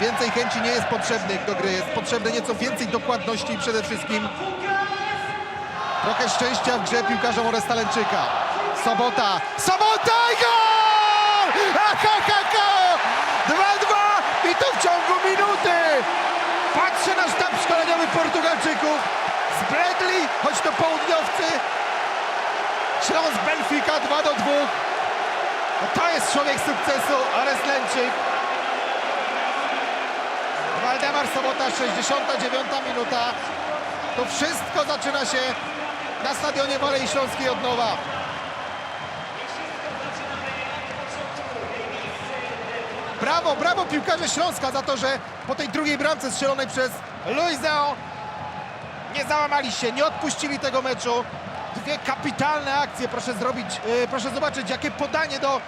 Więcej chęci nie jest potrzebnych do gry, jest potrzebne nieco więcej dokładności i przede wszystkim trochę szczęścia w grze piłkarza Orestaleńczyka. Sobota, Sobota i gol! Ha! 2-2 i to w ciągu minuty! Patrzę na sztab szkoleniowy Portugalczyków. Zbledli, choć to południowcy. Śląsk Benfica 2 do 2. No to jest człowiek sukcesu, Orestaleńczyk. Waldemar Sobota, 69 minuta. To wszystko zaczyna się na stadionie Walei Śląskiej od nowa. Brawo, brawo piłkarze Śląska za to, że po tej drugiej bramce strzelonej przez Luizeo nie załamali się, nie odpuścili tego meczu. Dwie kapitalne akcje, proszę zrobić, yy, proszę zobaczyć, jakie podanie do